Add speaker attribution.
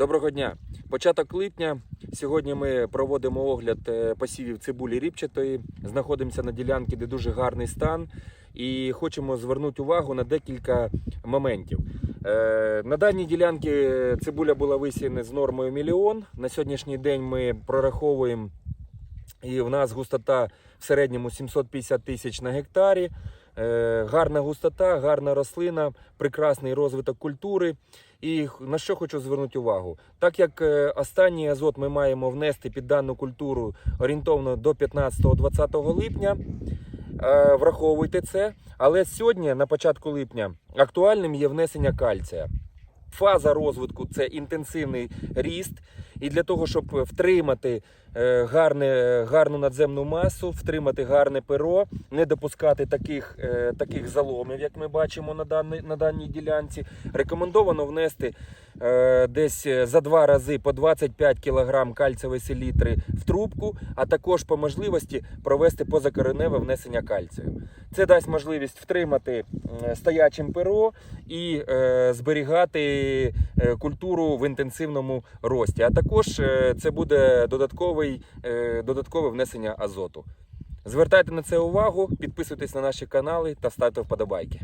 Speaker 1: Доброго дня! Початок липня. Сьогодні ми проводимо огляд е, посівів цибулі ріпчатої. Знаходимося на ділянці, де дуже гарний стан, і хочемо звернути увагу на декілька моментів. Е, На даній ділянці цибуля була висіяна з нормою мільйон. На сьогоднішній день ми прораховуємо, і в нас густота в середньому 750 тисяч на гектарі. Е, Гарна густота, гарна рослина, прекрасний розвиток культури. І на що хочу звернути увагу? Так як е, останній азот ми маємо внести під дану культуру орієнтовно до 15-20 липня, е, враховуйте це. Але сьогодні, на початку липня, актуальним є внесення кальція. Фаза розвитку це інтенсивний ріст, і для того, щоб втримати гарне, гарну надземну масу, втримати гарне перо, не допускати таких, е, таких заломів, як ми бачимо на даній, на даній ділянці, рекомендовано внести е, десь за два рази по 25 кг кальцієвої селітри в трубку, а також по можливості провести позакореневе внесення кальцію. Це дасть можливість втримати е, стоячим перо і е, зберігати е, культуру в інтенсивному рості. А також е, це буде додатковий, е, додаткове внесення азоту. Звертайте на це увагу, підписуйтесь на наші канали та ставте вподобайки.